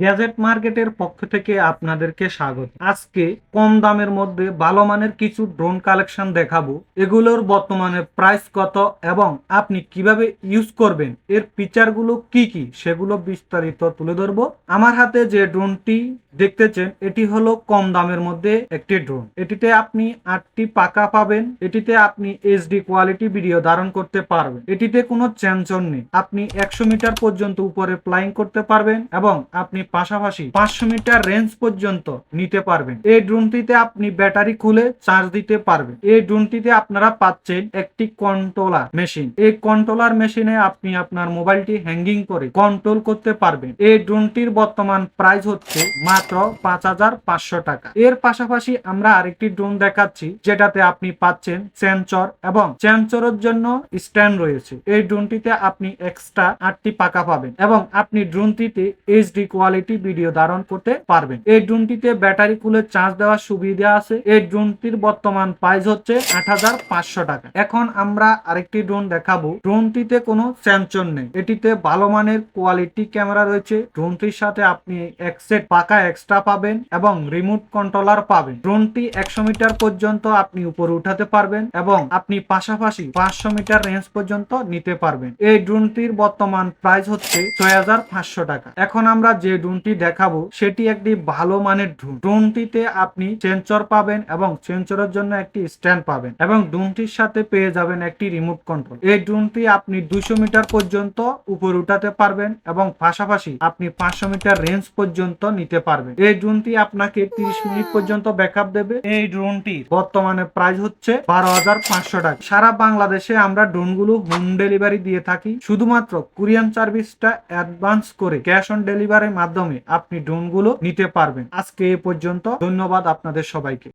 Gadget মার্কেটের পক্ষ থেকে আপনাদেরকে স্বাগত। আজকে কম দামের মধ্যে ভালো মানের কিছু ড্রোন কালেকশন দেখাবো। এগুলোর বর্তমানে প্রাইস কত এবং আপনি কীভাবে ইউজ করবেন, এর ফিচারগুলো কি কি, সেগুলো বিস্তারিত তুলে ধরবো। আমার হাতে যে ড্রোনটি দেখতেছেন এটি হলো কম দামের মধ্যে একটি ড্রোন এটিতে আপনি আটটি পাকা পাবেন, এটিতে আপনি এইচডি কোয়ালিটি ভিডিও ধারণ করতে পারবেন। এটিতে কোনো সেন্সর নেই। আপনি একশো মিটার পর্যন্ত উপরে ফ্লাইং করতে পারবেন এবং আপনি পাশাপাশি পাঁচশো মিটার রেঞ্জ পর্যন্ত নিতে পারবেন। এই ড্রোনটিতে আপনি ব্যাটারি খুলে চার্জ দিতে পারবেন। এই ড্রোনটিতে আপনারা পাচ্ছেন একটি কন্ট্রোলার মেশিন এই কন্ট্রোলার মেশিনে আপনি আপনার মোবাইলটি হ্যাঙ্গিং করে কন্ট্রোল করতে পারবেন। এই ড্রোনটির বর্তমান প্রাইস হচ্ছে মাত্র পাঁচ হাজার পাঁচশো টাকা। এর পাশাপাশি আমরা আরেকটি ড্রোন দেখাচ্ছি, যেটাতে আপনি পাচ্ছেন সেন্সর এবং সেন্সরের জন্য স্ট্যান্ড রয়েছে। এই ড্রোনটিতে আপনি এক্সট্রা আটটি পাকা পাবেন এবং আপনি ড্রোনটিতে এইচডি কোয়ালিটি ভিডিও ধারণ করতে পারবেন। এই ড্রোনটিতে ব্যাটারি খুলে চার্জ দেওয়ার সুবিধা আছে। এই ড্রোনটির বর্তমান প্রাইস হচ্ছে আট হাজার পাঁচশো টাকা। এখন আমরা আরেকটি ড্রোন দেখাবো। ড্রোনটিতে কোনো সেন্সর নেই। এটিতে ভালো মানের কোয়ালিটি ক্যামেরা রয়েছে। ড্রোনটির সাথে আপনি এক সেট পাকা এক্সট্রা পাবেন এবং রিমোট কন্ট্রোলার পাবেন। ড্রোনটি একশো মিটার পর্যন্ত আপনি উপরে উঠাতে পারবেন এবং আপনি পাশাপাশি পাঁচশো মিটার রেঞ্জ পর্যন্ত নিতে পারবেন। এই ড্রোনটির বর্তমান প্রাইস হচ্ছে ছয় হাজার পাঁচশো টাকা। এখন আমরা যে ড্রোনটি দেখাবো, সেটি একটি ভালো মানের ড্রোন ড্রোনটিতে আপনি সেন্সর পাবেন এবং সেন্সরের জন্য একটি স্ট্যান্ড পাবেন এবং ড্রোনটির সাথে পেয়ে যাবেন একটি রিমোট কন্ট্রোল এই ড্রোনটি আপনি দুশো মিটার পর্যন্ত উপরে উঠাতে পারবেন এবং পাশাপাশি আপনি পাঁচশো মিটার রেঞ্জ পর্যন্ত নিতে পারবেন। এই ড্রোনটি আপনাকে তিরিশ মিনিট পর্যন্ত ব্যাকআপ দেবে। এই ড্রোনটি বর্তমানে প্রাইস হচ্ছে বারো হাজার পাঁচশো টাকা। সারা বাংলাদেশে আমরা ড্রোনগুলো হোম ডেলিভারি দিয়ে থাকি। শুধুমাত্র কুরিয়ান সার্ভিসটা অ্যাডভান্স করে ক্যাশ অন ডেলিভারির মাধ্যমে আপনি ড্রোনগুলো নিতে পারবেন। আজকে এ পর্যন্ত। ধন্যবাদ আপনাদের সবাইকে।